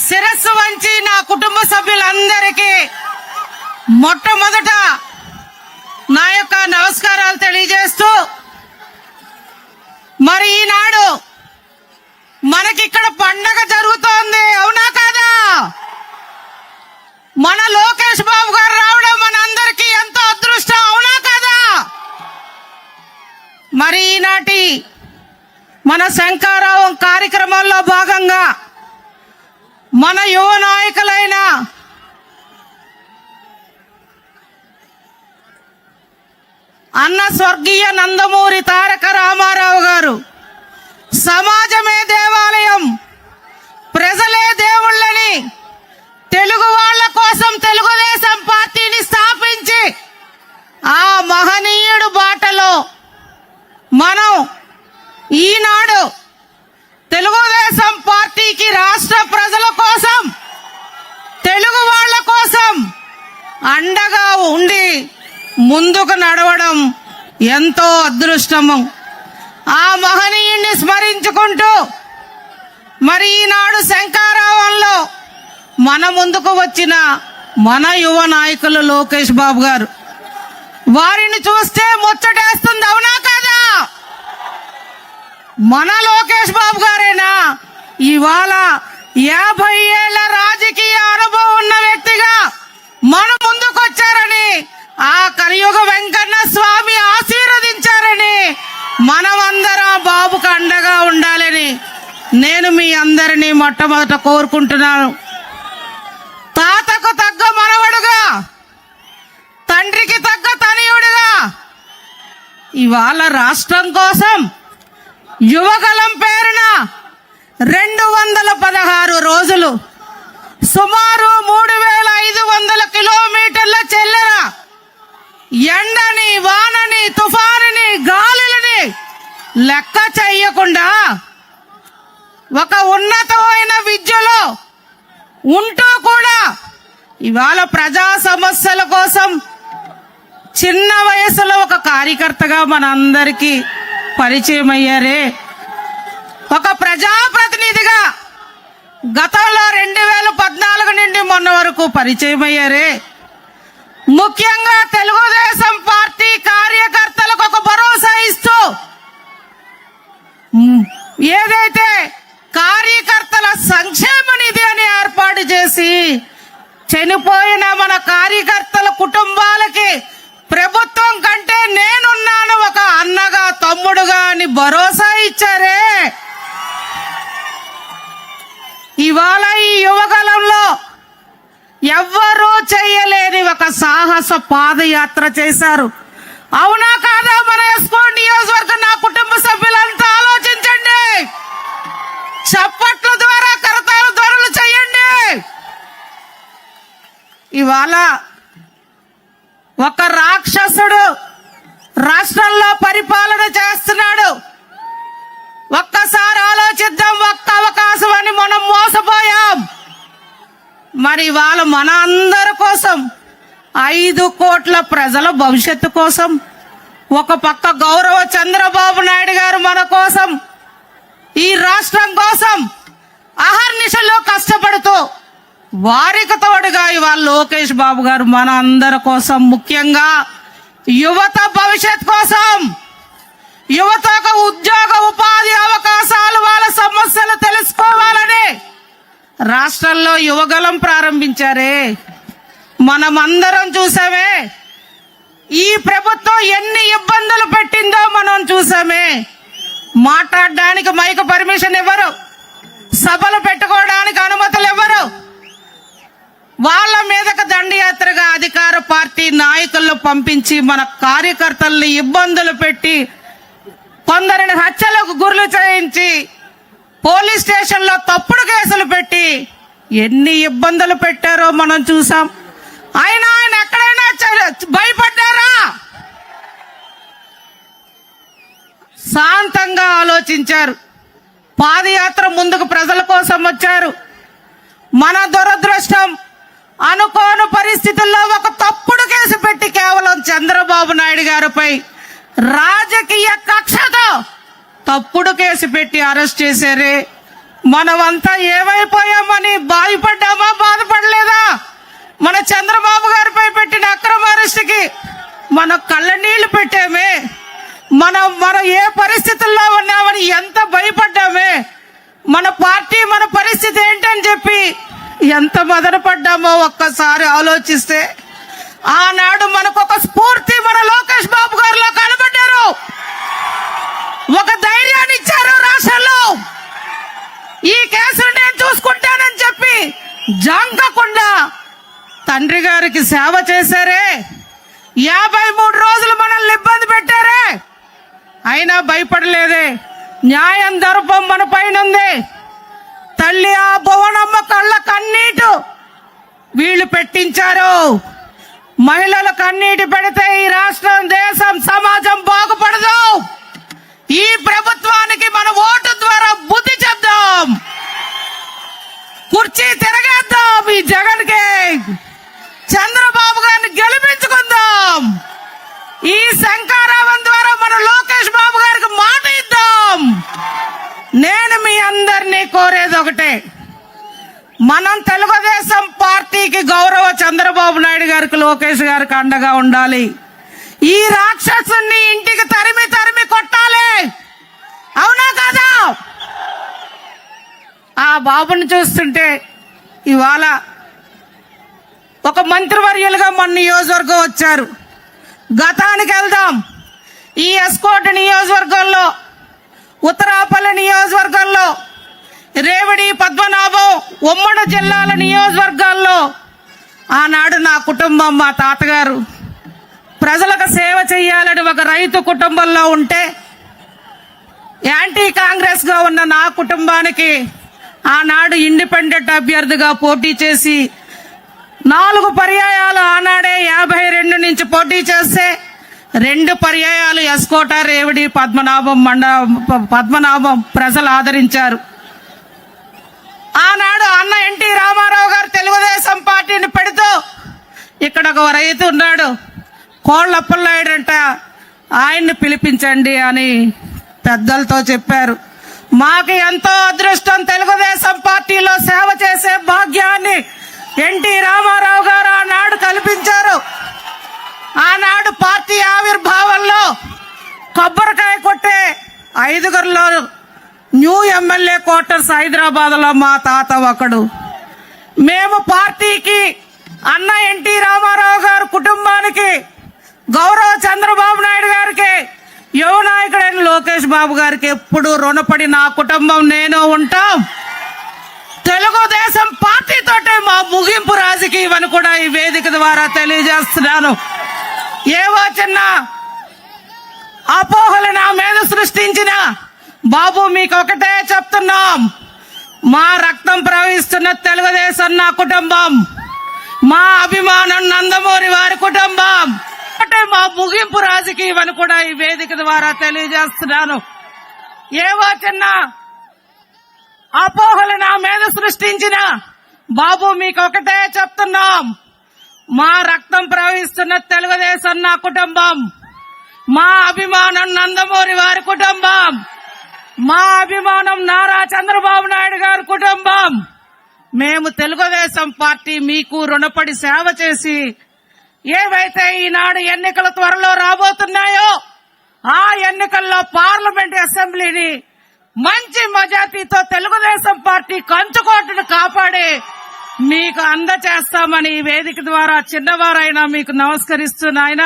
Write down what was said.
శిరస్సు వంచి నా కుటుంబ సభ్యులందరికీ మొట్టమొదట నా యొక్క నమస్కారాలు తెలియజేస్తూ మరి ఈనాడు మనకిక్కడ పండగ జరుగుతోంది అవునా కాదా మన లోకేష్ బాబు గారు రావడం మన అందరికీ ఎంతో అదృష్టం అవునా కదా మరి ఈనాటి మన శంకారావం కార్యక్రమంలో భాగంగా మన యువ నాయకులైన అన్న స్వర్గీయ నందమూరి తారక రామారావు గారు. సమాజమే దేవాలయం. ప్రజలే దేవుళ్ళని. తెలుగు వాళ్ళ కోసం తెలుగుదేశం పార్టీని స్థాపించి ఆ మహనీయుడు బాటలో మనం ఈనాడు తెలుగుదేశం పార్టీకి రాష్ట్ర ప్రజల కోసం తెలుగు వాళ్ళ కోసం అండగా ఉండి ముందుకు నడవడం ఎంతో అదృష్టము. ఆ మహనీయుణ్ణి స్మరించుకుంటూ మరి ఈనాడు శంకారావంలో మన ముందుకు వచ్చిన మన యువ నాయకులు లోకేష్ బాబు గారు. వారిని చూస్తే ముచ్చటేస్తుంది అవునా కదా? మన లోకేష్ బాబు గారేనా? ఇవాళ యాభై ఏళ్ళ రాజకీయ అనుభవం ఉన్న వ్యక్తిగా మన ముందుకు వచ్చారని ఆ కలియుగ వెంకన్న స్వామి ఆశీర్వదించారని మనమందరం బాబుకు అండగా ఉండాలని నేను మీ అందరినీ మొట్టమొదట కోరుకుంటున్నాను. తాతకు తగ్గ మనవడుగా తండ్రికి తగ్గ తనయుడిగా ఇవాళ రాష్ట్రం కోసం యువగలం పేరున రెండు వందల పదహారు రోజులు సుమారు మూడు వేల ఐదు వందల కిలోమీటర్ల చెల్లెర ఎండని వానని తుఫానుని గాలులని లెక్క చెయ్యకుండా ఒక ఉన్నతమైన విద్యలో ఉంటూ కూడా ఇవాళ ప్రజా సమస్యల కోసం చిన్న వయసులో ఒక కార్యకర్తగా మనందరికీ పరిచయం అయ్యారే ఒక ప్రజాప్రతినిధిగా గతంలో రెండు వేల పద్నాలుగు నుండి మొన్న వరకు పరిచయం అయ్యారే ముఖ్యంగా తెలుగుదేశం పార్టీ కార్యకర్తలకు ఒక భరోసా ఇస్తూ ఏదైతే కార్యకర్తల సంక్షేమ నిధి అని ఏర్పాటు చేసి చనిపోయిన మన కార్యకర్త పాదయాత్ర చేశారు. అవునా కాదా మన ఎస్కో నియోజకవర్గం నా కుటుంబ సభ్యులంతా ఆలోచించండి. చప్పట్ల ద్వారా కరతాల ధ్వనులు చేయండి. ఇవాళ ఒక రాక్షసుడు రాష్ట్రంలో పరిపాలన చేస్తున్నాడు ఒక్కసారి ఆలోచిద్దాం ఒక్క అవకాశం అని మనం మోసపోయాం మరి ఇవాళ మన అందరి కోసం ఐదు కోట్ల ప్రజల భవిష్యత్తు కోసం ఒక పక్క గౌరవ చంద్రబాబు నాయుడు గారు మన కోసం ఈ రాష్ట్రం కోసం అహర్నిశలో కష్టపడుతూ వారికి తోడుగా ఇవాళ లోకేష్ బాబు గారు మన అందరి కోసం ముఖ్యంగా యువత భవిష్యత్ కోసం యువతకు ఉద్యోగ ఉపాధి అవకాశాలు వాళ్ళ సమస్యలు తెలుసుకోవాలని రాష్ట్రంలో యువగలం ప్రారంభించారే. మనమందరం చూసామే ఈ ప్రభుత్వం ఎన్ని ఇబ్బందులు పెట్టిందో మనం చూసామే. మాట్లాడడానికి మైక్ పర్మిషన్ ఇవ్వరు సభలు పెట్టుకోవడానికి అనుమతులు ఇవ్వరు వాళ్ళ మీదకు దండయాత్రగా అధికార పార్టీ నాయకులను పంపించి మన కార్యకర్తల్ని ఇబ్బందులు పెట్టి కొందరిని హత్యలకు గుర్లు చేయించి పోలీస్ స్టేషన్లో తప్పుడు కేసులు పెట్టి ఎన్ని ఇబ్బందులు పెట్టారో మనం చూసాం. ఆయన ఆయన ఎక్కడైనా భయపడ్డ శాంతంగా ఆలోచించారు. పాదయాత్ర ముందుకు ప్రజల కోసం వచ్చారు. మన దురదృష్టం అనుకోని పరిస్థితుల్లో ఒక తప్పుడు కేసు పెట్టి కేవలం చంద్రబాబు నాయుడు గారిపై రాజకీయ కక్షతో తప్పుడు కేసు పెట్టి అరెస్ట్ చేశారే. మనమంతా ఏమైపోయామని బాధపడ్డామా బాధపడలేదా? మన చంద్రబాబు గారిపై పెట్టిన అక్రమ అరెస్టుకి మన కళ్ళ నీళ్ళు పెట్టామే. మనం మనం ఏ పరిస్థితుల్లో ఉన్నామని ఎంత భయపడ్డామే? మన పార్టీ మన పరిస్థితి ఏంటని చెప్పి ఎంత మదనపడ్డామో ఒక్కసారి ఆలోచిస్తే ఆనాడు మనకు ఒక స్ఫూర్తి మన లోకేష్ బాబు గారిలో కనబడ్డారు. ఒక ధైర్యాన్ని ఇచ్చారు రాష్ట్రంలో. ఈ కేసును నేను చూసుకుంటానని చెప్పి జంకకుండా తండ్రి గారికి సేవ చేశారే. యాభై మూడు రోజులు మనల్ని ఇబ్బంది పెట్టారే. అయినా భయపడలేదే. న్యాయం దర్పం మన పైన ఉంది తల్లి ఆ భువనమ్మ కళ్ళ కన్నీటు వీళ్ళు పెట్టించారు. మహిళలు కన్నీటి పెడితే ఈ రాష్ట్రం దేశం సమాజం బాగుపడదు. ఈ ప్రభుత్వానికి మన ఓటు ద్వారా బుద్ధి చెప్దాం. కుర్చీ తిరగేద్దాం ఈ జగన్కి చంద్రబాబు గారిని గెలిపించుకుందాం. ఈ సంఖ్య ద్వారా మన లోకేష్ బాబు గారికి మాట ఇద్దాం నేను మీ అందరినీ కోరేది ఒకటే. మనం తెలుగుదేశం పార్టీకి గౌరవ చంద్రబాబు నాయుడు గారికి లోకేష్ గారికి అండగా ఉండాలి. ఈ రాక్షసుని ఇంటికి తరిమి తరిమి కొట్టాలి. అవునా కదా? ఆ బాబుని చూస్తుంటే ఇవాళ ఒక మంత్రివర్యులుగా మన నియోజకవర్గం వచ్చారు. గతానికి వెళ్దాం. ఈ ఎస్కోట్ నియోజకవర్గంలో ఉత్తరాపల్లి నియోజకవర్గంలో రేవడి పద్మనాభం ఉమ్మడి జిల్లాల నియోజకవర్గాల్లో ఆనాడు నా కుటుంబం మా తాతగారు ప్రజలకు సేవ చేయాలని ఒక రైతు కుటుంబంలో ఉంటే యాంటీ కాంగ్రెస్గా ఉన్న నా కుటుంబానికి ఆనాడు ఇండిపెండెంట్ అభ్యర్థిగా పోటీ చేసి నాలుగు పర్యాయాలు ఆనాడే యాభై రెండు నుంచి పోటీ చేస్తే రెండు పర్యాయాలు ఎస్కోట రేవడి పద్మనాభం మండ పద్మనాభం ప్రజలు ఆదరించారు. ఆనాడు అన్న ఎన్టీ రామారావు గారు తెలుగుదేశం పార్టీని పెడుతూ ఇక్కడ ఒక రైతు ఉన్నాడు. కోళ్ళప్పలనాయుడంట ఆయన్ని పిలిపించండి అని పెద్దలతో చెప్పారు. మాకు ఎంతో అదృష్టం తెలుగుదేశం పార్టీలో సేవ చేసే భాగ్యాన్ని ఎన్టీ రామారావు గారు ఆనాడు కల్పించారు. ఆనాడు పార్టీ ఆవిర్భావంలో కొబ్బరికాయ కొట్టే ఐదుగురిలో న్యూ ఎమ్మెల్యే క్వార్టర్స్ హైదరాబాద్లో మా తాత ఒకడు. మేము పార్టీకి అన్న ఎన్టీ రామారావు గారు కుటుంబానికి గౌరవ చంద్రబాబు నాయుడు గారికి యువ నాయకుడైన లోకేష్ బాబు గారికి ఎప్పుడు రుణపడి నా కుటుంబం నేను ఉంటాం. తెలుగుదేశం పార్టీతోటే మా ముగింపు రాజకీయం అని కూడా ఈ వేదిక ద్వారా తెలియజేస్తున్నాను. ఏవో చిన్న అపోహలు నా మీద సృష్టించిన బాబు మీకు ఒకటే చెప్తున్నాం. మా రక్తం ప్రవహిస్తున్న తెలుగుదేశం నా కుటుంబం. మా అభిమానం నందమూరి వారి కుటుంబం. అంటే మా ముగింపు రాజకీయం అని కూడా ఈ వేదిక ద్వారా తెలియజేస్తున్నాను. ఏవో చిన్న అపోహలు నా మీద సృష్టించిన బాబు మీకు ఒకటే చెప్తున్నాం. మా రక్తం ప్రవహిస్తున్న తెలుగుదేశం నా కుటుంబం. మా అభిమానం నందమూరి వారి కుటుంబం. మా అభిమానం నారా చంద్రబాబు నాయుడు గారి కుటుంబం. మేము తెలుగుదేశం పార్టీ మీకు రుణపడి సేవ చేసి ఏవైతే ఈనాడు ఎన్నికలు త్వరలో రాబోతున్నాయో ఆ ఎన్నికల్లో పార్లమెంట్ అసెంబ్లీని మంచి మెజార్టీతో తెలుగుదేశం పార్టీ కంచుకోటను కాపాడి మీకు అందచేస్తామని ఈ వేదిక ద్వారా చిన్నవారైనా మీకు నమస్కరిస్తున్నాయన